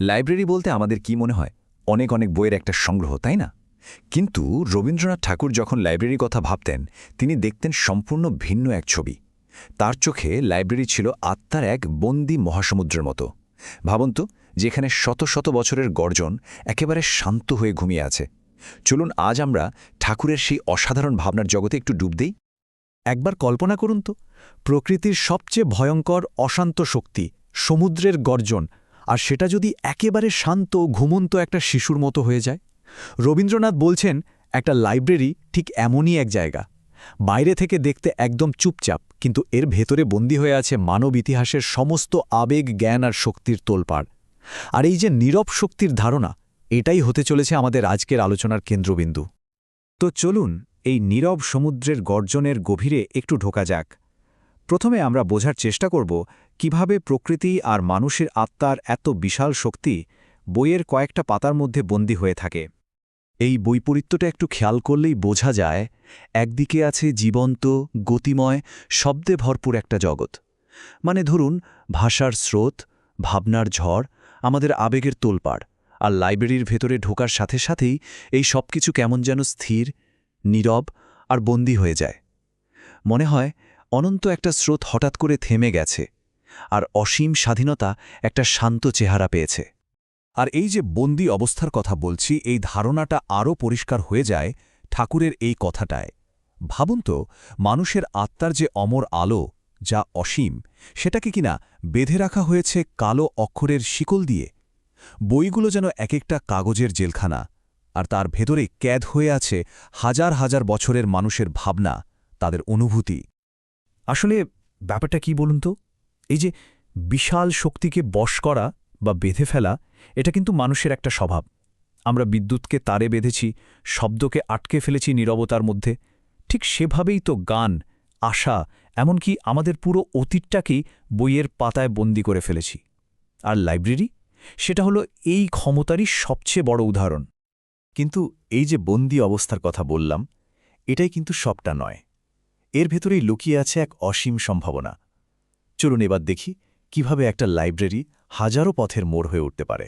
Library বলতে আমাদের কি মনে হয়? অনেক অনেক বইয়ের একটা সংগ্রহ, তাই না? কিন্তু রবীন্দ্রনাথ ঠাকুর যখন লাইব্রেরির কথা ভাবতেন, তিনি দেখতেন সম্পূর্ণ ভিন্ন এক ছবি। তার চোখে লাইব্রেরি ছিল আত্মার এক বন্দি মহাসমুদ্রের মতো। ভাবুন তো, যেখানে শত শত বছরের গর্জন একেবারে শান্ত হয়ে ঘুমিয়ে আছে। চলুন আজ আমরা ঠাকুরের সেই অসাধারণ ভাবনার জগতে একটু ডুব দেই। একবার কল্পনা করুন তো, প্রকৃতির সবচেয়ে ভয়ঙ্কর অশান্ত শক্তি, সমুদ্রের গর্জন আর সেটা যদি একেবারে শান্ত, ঘুমন্ত একটা শিশুর মতো হয়ে যায়? রবীন্দ্রনাথ বলছেন, একটা লাইব্রেরি ঠিক এমনই এক জায়গা। বাইরে থেকে দেখতে একদম চুপচাপ, কিন্তু এর ভেতরে বন্দী হয়ে আছে মানব ইতিহাসের সমস্ত আবেগ, জ্ঞান আর শক্তির তোলপাড়। আর এই যে নীরব শক্তির ধারণা, এটাই হতে চলেছে আমাদের আজকের আলোচনার কেন্দ্রবিন্দু। তো চলুন, এই নীরব সমুদ্রের গর্জনের গভীরে একটু ঢোকা যাক। প্রথমে আমরা বোঝার চেষ্টা করব কীভাবে প্রকৃতি আর মানুষের আত্মার এত বিশাল শক্তি বইয়ের কয়েকটা পাতার মধ্যে বন্দী হয়ে থাকে। এই বৈপরীত্যটা একটু খেয়াল করলেই বোঝা যায়, একদিকে আছে জীবন্ত, গতিময়, শব্দে ভরপুর একটা জগৎ। মানে ধরুন, ভাষার স্রোত, ভাবনার ঝড়, আমাদের আবেগের তোলপাড়, আর লাইব্রেরির ভেতরে ঢোকার সাথে সাথেই এই সব কিছু কেমন যেন স্থির, নীরব, আর বন্দী হয়ে যায়। মনে হয় অনন্ত একটা স্রোত হঠাৎ করে থেমে গেছে, আর অসীম স্বাধীনতা একটা শান্ত চেহারা পেয়েছে। আর এই যে বন্দি অবস্থার কথা বলছি, এই ধারণাটা আরও পরিষ্কার হয়ে যায় ঠাকুরের এই কথাটায়। ভাবুন তো, মানুষের আত্মার যে অমর আলো, যা অসীম, সেটাকে কিনা বেঁধে রাখা হয়েছে কালো অক্ষরের শিকল দিয়ে? বইগুলো যেন এক একটা কাগজের জেলখানা, আর তার ভেতরে ক্যাদ হয়ে আছে হাজার হাজার বছরের মানুষের ভাবনা, তাদের অনুভূতি। আসলে ব্যাপারটা কি বলুন তো? এই যে বিশাল শক্তিকে বশ করা বা বেঁধে ফেলা, এটা কিন্তু মানুষের একটা স্বভাব। আমরা বিদ্যুৎকে তারে বেঁধেছি, শব্দকে আটকে ফেলেছি নীরবতার মধ্যে। ঠিক সেভাবেই তো গান, আশা, এমনকি আমাদের পুরো অতীতটাকেই বইয়ের পাতায় বন্দি করে ফেলেছি। আর লাইব্রেরি? সেটা হলো এই ক্ষমতারই সবচেয়ে বড় উদাহরণ। কিন্তু এই যে বন্দি অবস্থার কথা বললাম, এটাই কিন্তু সবটা নয়। এর ভেতরেই লুকিয়ে আছে এক অসীম সম্ভাবনা। চলুন এবার দেখি কীভাবে একটা লাইব্রেরি হাজারো পথের মোড় হয়ে উঠতে পারে।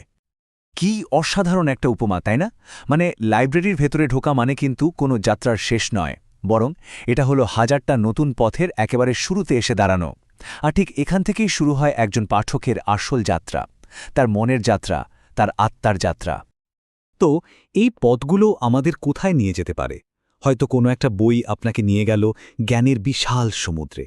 কি অসাধারণ একটা উপমা, তাই না? মানে লাইব্রেরির ভেতরে ঢোকা মানে কিন্তু কোনো যাত্রার শেষ নয়, বরং এটা হলো হাজারটা নতুন পথের একেবারে শুরুতে এসে দাঁড়ানো। আর ঠিক এখান থেকেই শুরু হয় একজন পাঠকের আসল যাত্রা, তার মনের যাত্রা, তার আত্মার যাত্রা। তো এই পথগুলো আমাদের কোথায় নিয়ে যেতে পারে? হয়তো কোনো একটা বই আপনাকে নিয়ে গেল জ্ঞানের বিশাল সমুদ্রে।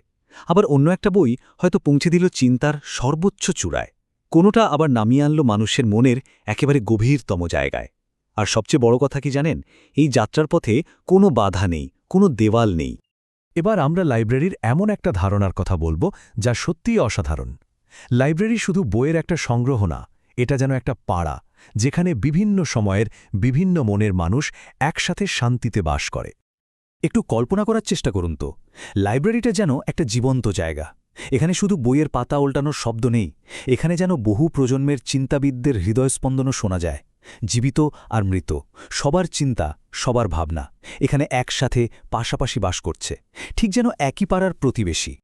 আবার অন্য একটা বই হয়তো পৌঁছে দিল চিন্তার সর্বোচ্চ চূড়ায়। কোনোটা আবার নামিয়ে আনল মানুষের মনের একেবারে গভীরতম জায়গায়। আর সবচেয়ে বড় কথা কি জানেন? এই যাত্রার পথে কোনো বাধা নেই, কোনো দেওয়াল নেই। এবার আমরা লাইব্রেরির এমন একটা ধারণার কথা বলব যা সত্যিই অসাধারণ। লাইব্রেরি শুধু বইয়ের একটা সংগ্রহ না এটা যেন একটা পাড়া, যেখানে বিভিন্ন সময়ের বিভিন্ন মনের মানুষ একসাথে শান্তিতে বাস করে। একটু কল্পনা করার চেষ্টা করুন তো। লাইব্রেরিটা যেন একটা জীবন্ত জায়গা। এখানে শুধু বইয়ের পাতা উল্টানোর শব্দ নেই, এখানে যেন বহু প্রজন্মের চিন্তাবিদদের হৃদয়স্পন্দনও শোনা যায়। জীবিত আর মৃত, সবার চিন্তা, সবার ভাবনা, এখানে একসাথে পাশাপাশি বাস করছে, ঠিক যেন একই পাড়ার প্রতিবেশী।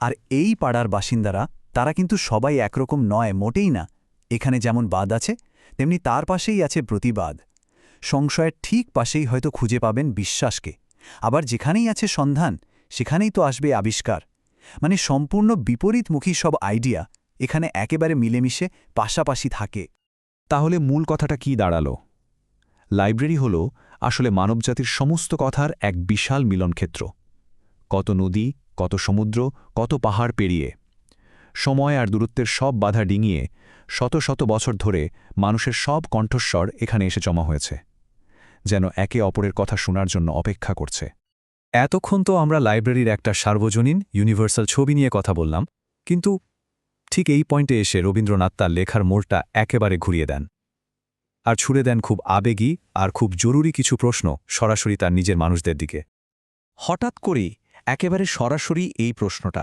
আর এই পাড়ার বাসিন্দারা, তারা কিন্তু সবাই একরকম নয়, মোটেই না। এখানে যেমন বাদ আছে, তেমনি তার পাশেই আছে প্রতিবাদ। সংশয়ের ঠিক পাশেই হয়তো খুঁজে পাবেন বিশ্বাসকে। আবার যেখানেই আছে সন্ধান, সেখানেই তো আসবে আবিষ্কার। মানে সম্পূর্ণ বিপরীতমুখী সব আইডিয়া এখানে একেবারে মিলেমিশে পাশাপাশি থাকে। তাহলে মূল কথাটা কি দাঁড়াল? লাইব্রেরি হল আসলে মানবজাতির সমস্ত কথার এক বিশাল মিলনক্ষেত্র। কত নদী, কত সমুদ্র, কত পাহাড় পেরিয়ে। সময় আর দূরত্বের সব বাধা ডিঙিয়ে শত শত বছর ধরে মানুষের সব কণ্ঠস্বর এখানে এসে জমা হয়েছে, যেন একে অপরের কথা শোনার জন্য অপেক্ষা করছে। এতক্ষণ তো আমরা লাইব্রেরির একটা সার্বজনীন, ইউনিভার্সাল ছবি নিয়ে কথা বললাম, কিন্তু ঠিক এই পয়েন্টে এসে রবীন্দ্রনাথ তার লেখার মোড়টা একেবারে ঘুরিয়ে দেন। আর ছুড়ে দেন খুব আবেগী আর খুব জরুরি কিছু প্রশ্ন সরাসরি তার নিজের মানুষদের দিকে। হঠাৎ করেই একেবারে সরাসরি এই প্রশ্নটা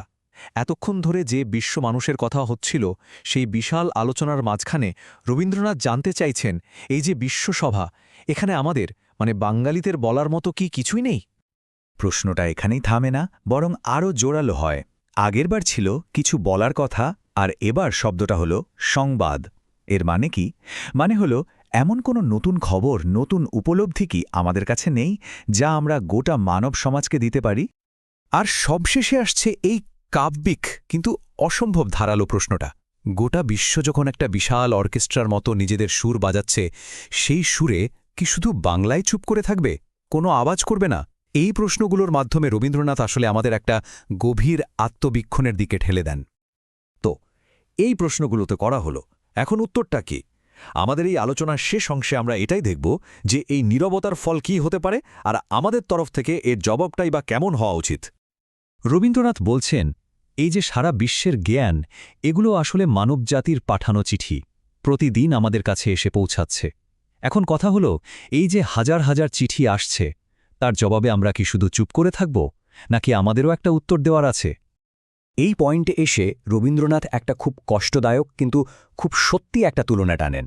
এতক্ষণ ধরে যে বিশ্ব মানুষের কথা হচ্ছিল, সেই বিশাল আলোচনার মাঝখানে রবীন্দ্রনাথ জানতে চাইছেন, এই যে বিশ্বসভা, এখানে আমাদের মানে বাঙালিদের বলার মতো কি কিছুই নেই? প্রশ্নটা এখানেই থামে না, বরং আরও জোরালো হয়। আগেরবার ছিল কিছু বলার কথা, আর এবার শব্দটা হল সংবাদ। এর মানে কি? মানে হলো, এমন কোনো নতুন খবর, নতুন উপলব্ধি কি আমাদের কাছে নেই, যা আমরা গোটা মানব সমাজকে দিতে পারি? আর সবশেষে আসছে এই কাব্যিক, কিন্তু অসম্ভব ধারালো প্রশ্নটা। গোটা বিশ্ব যখন একটা বিশাল অর্কেস্ট্রার মতো নিজেদের সুর বাজাচ্ছে, সেই সুরে কি শুধু বাংলায় চুপ করে থাকবে? কোনো আওয়াজ করবে না? এই প্রশ্নগুলোর মাধ্যমে রবীন্দ্রনাথ আসলে আমাদের একটা গভীর আত্মবীক্ষণের দিকে ঠেলে দেন। তো, এই প্রশ্নগুলোতে করা হলো। এখন উত্তরটা কি? আমাদের এই আলোচনার শেষ অংশে আমরা এটাই দেখব যে এই নীরবতার ফল কি হতে পারে আর আমাদের তরফ থেকে এর জবাবটাই বা কেমন হওয়া উচিত। রবীন্দ্রনাথ বলছেন এই যে সারা বিশ্বের জ্ঞান, এগুলো আসলে মানবজাতির পাঠানো চিঠি। প্রতিদিন আমাদের কাছে এসে পৌঁছাচ্ছে। এখন কথা হলো, এই যে হাজার হাজার চিঠি আসছে, তার জবাবে আমরা কি শুধু চুপ করে থাকব, নাকি আমাদেরও একটা উত্তর দেওয়ার আছে? এই পয়েন্টে এসে রবীন্দ্রনাথ একটা খুব কষ্টদায়ক কিন্তু খুব সত্যি একটা তুলনা টানেন।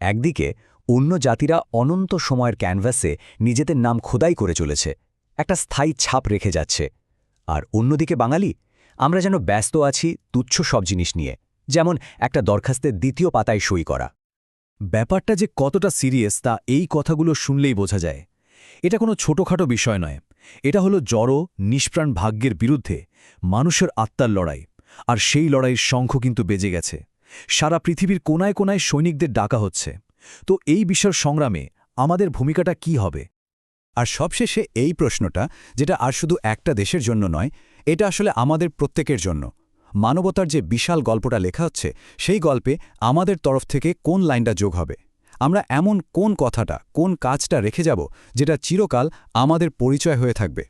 একদিকে, অন্য জাতিরা অনন্ত সময়ের ক্যানভাসে নিজেদের নাম খোদাই করে চলেছে, একটা স্থায়ী ছাপ রেখে যাচ্ছে। আর অন্যদিকে বাঙালি আমরা যেন ব্যস্ত আছি তুচ্ছ সব জিনিস নিয়ে, যেমন একটা দরখাস্তের দ্বিতীয় পাতায় সই করা। ব্যাপারটা যে কতটা সিরিয়াস তা এই কথাগুলো শুনলেই বোঝা যায়। এটা কোনো ছোটখাটো বিষয় নয়। এটা হলো জড়ো, নিষ্প্রাণ ভাগ্যের বিরুদ্ধে মানুষের আত্মার লড়াই, আর সেই লড়াইয়ের শঙ্খ কিন্তু বেজে গেছে। সারা পৃথিবীর কোনায় কোনায় সৈনিকদের ডাকা হচ্ছে। তো এই বিষয়ের সংগ্রামে আমাদের ভূমিকাটা কি হবে? আর সবশেষে এই প্রশ্নটা, যেটা আর শুধু একটা দেশের জন্য নয় এটা আসলে আমাদের প্রত্যেকের জন্য। মানবতার যে বিশাল গল্পটা লেখা হচ্ছে, সেই গল্পে আমাদের তরফ থেকে কোন লাইনটা যোগ হবে? আমরা এমন কোন কথাটা, কোন কাজটা রেখে যাব, যেটা চিরকাল আমাদের পরিচয় হয়ে থাকবে?